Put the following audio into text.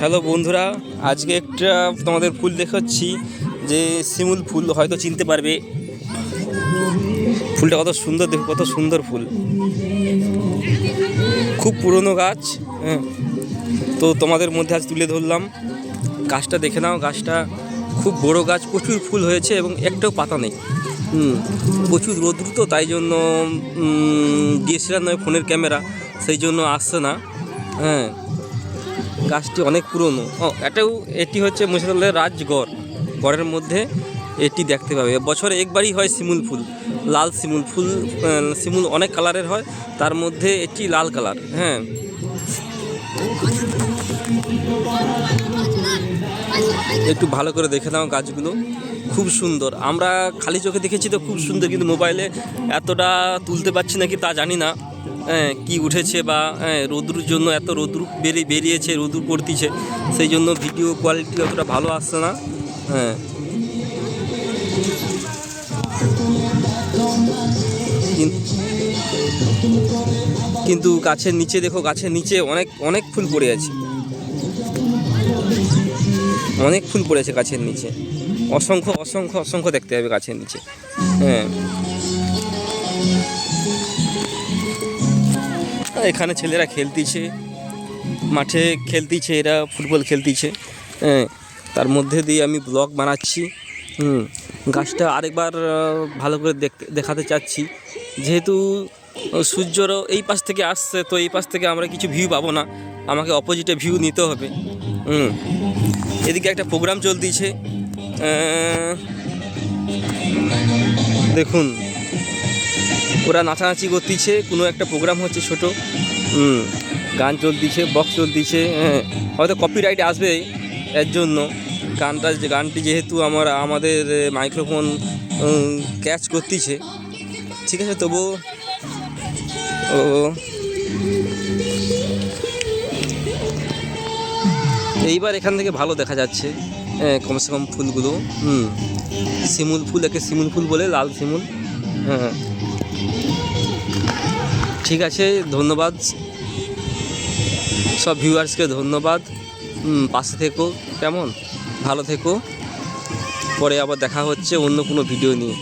Hello বন্ধুরা, আজকে একটা তোমাদের ফুল দেখাচ্ছি, যে শিমুল ফুল হয়তো চিনতে পারবে। ফুলটা কত সুন্দর, দেখো কত সুন্দর ফুল। খুব পুরনো গাছ হ্যাঁ। তো তোমাদের মধ্যে আজ তুলে ধরলাম। গাছটা দেখে নাও, গাছটা খুব বড় গাছ, প্রচুর ফুল হয়েছে এবং একটাও পাতা নেই। প্রচুর রোদ্র তো, তাই জন্য ডিএসএলআর নয় ফোনের ক্যামেরা, সেই জন্য আসছে না। হ্যাঁ। গাছটি অনেক পুরনো। এটাও এটি হচ্ছে মুর্শিদাবাদের রাজগড়। গড়ের মধ্যে এটি দেখতে পাবে। বছরে একবারই হয় শিমুল ফুল, লাল শিমুল ফুল শিমুল অনেক কালারের হয়, তার মধ্যে এটি লাল কালার হ্যাঁ। একটু ভালো করে দেখে নাও গাছগুলো। খুব সুন্দর। আমরা খালি চোখে দেখেছি তো খুব সুন্দর, কিন্তু মোবাইলে এতটা তুলতে পারছি নাকি তা জানি না। কি উঠেছে বা হ্যাঁ রোদ্রুর জন্য এত রোদ্রু বেরিয়ে বেরিয়েছে, রোদ্রু পড়তিছে, সেই জন্য ভিডিও কোয়ালিটি অতটা ভালো আসছে না হ্যাঁ। কিন্তু গাছের নিচে দেখো, গাছের নিচে অনেক অনেক ফুল পড়ে আছে। অনেক ফুল পড়েছে গাছের নিচে। অসংখ্য অসংখ্য অসংখ্য দেখতে হবে গাছের নিচে হ্যাঁ। এখানে ছেলেরা খেলতিছে, মাঠে খেলতিছে, এরা ফুটবল খেলতিছে। হ্যাঁ তার মধ্যে দিয়ে আমি ব্লগ বানাচ্ছি। হুম, গাছটা আরেকবার ভালো করে দেখতে চাচ্ছি। যেহেতু সূর্যরও এই পাশ থেকে আসছে, তো এই পাশ থেকে আমরা কিছু ভিউ পাবো না। আমাকে অপোজিটে ভিউ নিতে হবে। হুম, এদিকে একটা প্রোগ্রাম চলতিছে। দেখুন ওরা নাচানাচি করতেছে কোনো একটা প্রোগ্রাম হচ্ছে ছোট গান চলতিছে বক্স চলতিছে হ্যাঁ হয়তো কপিরাইট আসবে এর জন্য। গানটা যে গানটি যেহেতু আমার আমাদের মাইক্রোফোন ক্যাচ করতেছে। ঠিক আছে তবু ও এইবার এখান থেকে ভালো দেখা যাচ্ছে হ্যাঁ, কমসে কম ফুলগুলো হুম শিমুল ফুল একে শিমুল ফুল বলে লাল শিমুল হ্যাঁ। ঠিক আছে, ধন্যবাদ। সব ভিউয়ার্সকে ধন্যবাদ। পাশে থেকো, কেমন? ভালো থেকো। পরে আবার দেখা হচ্ছে অন্য কোনো ভিডিও নিয়ে।